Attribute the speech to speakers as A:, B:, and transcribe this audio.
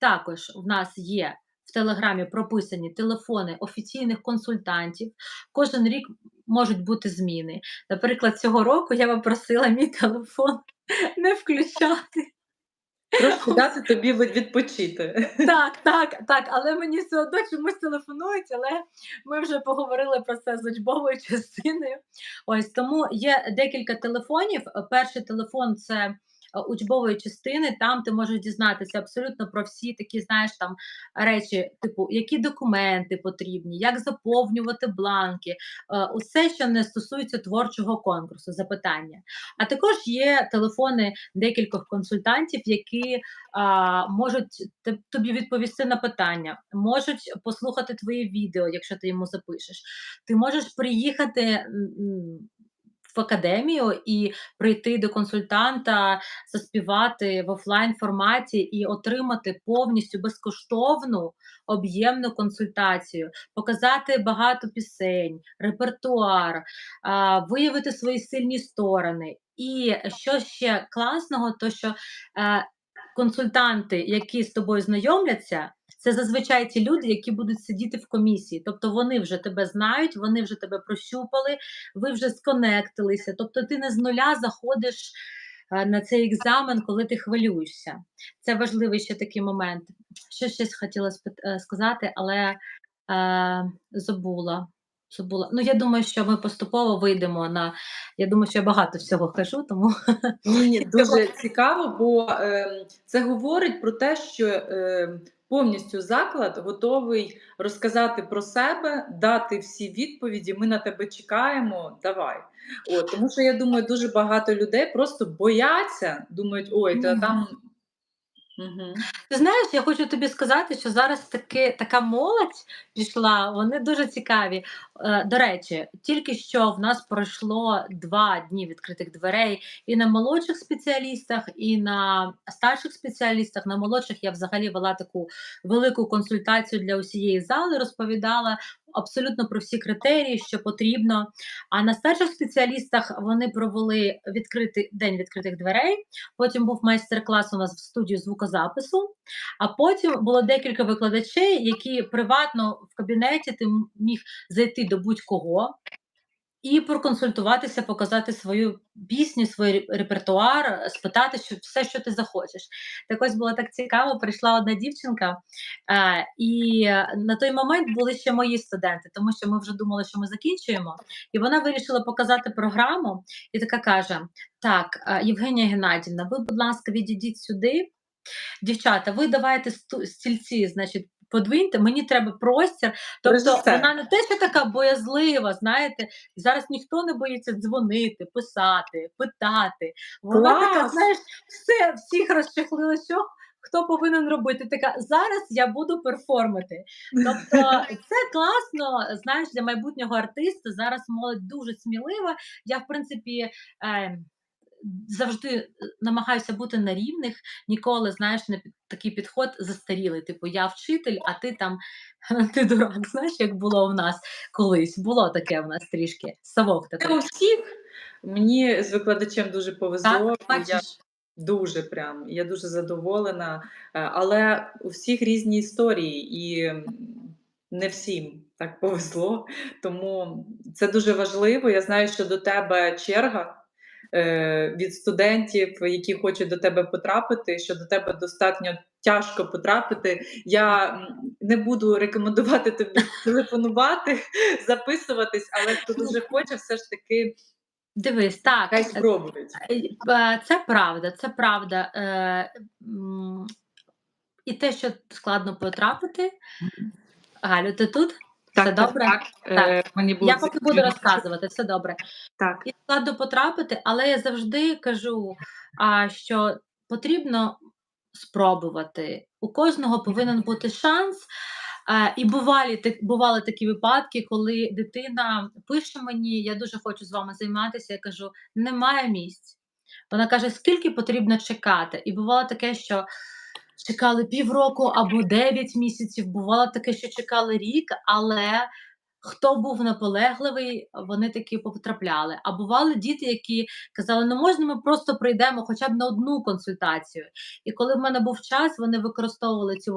A: Також в нас є в Телеграмі прописані телефони офіційних консультантів. Кожен рік можуть бути зміни. Наприклад, цього року я попросила мій телефон не включати.
B: Трошки дати тобі відпочити.
A: Так, так, так, але мені все одно чомусь телефонують, але ми вже поговорили про це з учбовою частиною. Ось тому є декілька телефонів. Перший телефон це учбової частини. Там ти можеш дізнатися абсолютно про всі такі, знаєш, там речі, типу, які документи потрібні, як заповнювати бланки, е, усе, що не стосується творчого конкурсу, запитання. А також є телефони декількох консультантів, які а, можуть тобі відповісти на питання, можуть послухати твої відео, якщо ти йому запишеш. Ти можеш приїхати в академію і прийти до консультанта, заспівати в офлайн форматі і отримати повністю безкоштовну об'ємну консультацію, показати багато пісень, репертуар, виявити свої сильні сторони. І що ще класного, то що е, консультанти, які з тобою знайомляться, це зазвичай ті люди, які будуть сидіти в комісії. Тобто вони вже тебе знають, вони вже тебе прощупали, ви вже сконектилися. Тобто ти не з нуля заходиш е, на цей екзамен, коли ти хвилюєшся. Це важливий ще такий момент. Що щось хотіла е, сказати, але е, забула. Забула. Ну, я думаю, що ми поступово вийдемо на. Я думаю, що я багато всього кажу, тому
B: ні, дуже цікаво, бо е, це говорить про те, що е, повністю заклад готовий розказати про себе, дати всі відповіді. Ми на тебе чекаємо. Давай. От, тому що я думаю, дуже багато людей просто бояться, думають, ой, та там. Угу.
A: Ти знаєш, я хочу тобі сказати, що зараз таки, така молодь пішла, вони дуже цікаві. Е, до речі, тільки що в нас пройшло два дні відкритих дверей і на молодших спеціалістах, і на старших спеціалістах. На молодших я взагалі вела таку велику консультацію для усієї зали, розповідала абсолютно про всі критерії, що потрібно. А на старших спеціалістах вони провели відкритий день відкритих дверей. Потім був майстер-клас у нас в студії звукозапису. А потім було декілька викладачей, які приватно в кабінеті ти міг зайти до будь-кого і проконсультуватися, показати свою пісню, свій репертуар, спитати що, все, що ти захочеш. Так ось було так цікаво. Прийшла одна дівчинка, е, і на той момент були ще мої студенти, тому що ми вже думали, що ми закінчуємо. І вона вирішила показати програму, і така каже: Так, е, Євгенія Геннадівна, ви, будь ласка, відійдіть сюди. Дівчата, ви давайте стільці, значить, подвиньте, мені треба простір. Тобто вона не те, що така боязлива, знаєте, зараз ніхто не боїться дзвонити, писати, питати. Вона така, знаєш, все, всіх розчехлила, що хто повинен робити. Така зараз я буду перформити. Тобто це класно, знаєш, для майбутнього артиста. Зараз молодь дуже смілива. Я, в принципі, е, завжди е, намагаюся бути на рівних, ніколи, знаєш, не під такий підход застарілий. Типу, я вчитель, а ти там ти дурак. Знаєш, як було в нас колись. Було таке в нас трішки. Совок такий.
B: у всіх. Мені з викладачем дуже повезло.
A: Так,
B: Я? Дуже прям, я дуже задоволена. Е, Але у всіх різні історії, і не всім так повезло. Тому це дуже важливо. Я знаю, що до тебе черга від студентів, які хочуть до тебе потрапити, що до тебе достатньо тяжко потрапити. Я не буду рекомендувати тобі телефонувати, записуватись, але хто дуже хоче, все ж таки
A: Дивись, так.
B: хай
A: е,
B: спробують.
A: е, Це правда, це правда. Е, І те, що складно потрапити. Галю, ти тут? Все добре?
B: Так, е, мені було
A: Я поки буду розказувати, все добре.
B: Так.
A: І складно потрапити, але я завжди кажу, а, що потрібно спробувати. У кожного повинен бути шанс. А, і бували, так- бували такі випадки, коли дитина пише мені: я дуже хочу з вами займатися. Я кажу, немає місць. Вона каже, скільки потрібно чекати. І бувало таке, що чекали півроку або 9 місяців, бувало таке, що чекали рік, але Хто був наполегливий, вони таки потрапляли. А бували діти, які казали: "Ну, можна ми просто прийдемо хоча б на одну консультацію?" І коли в мене був час, вони використовували цю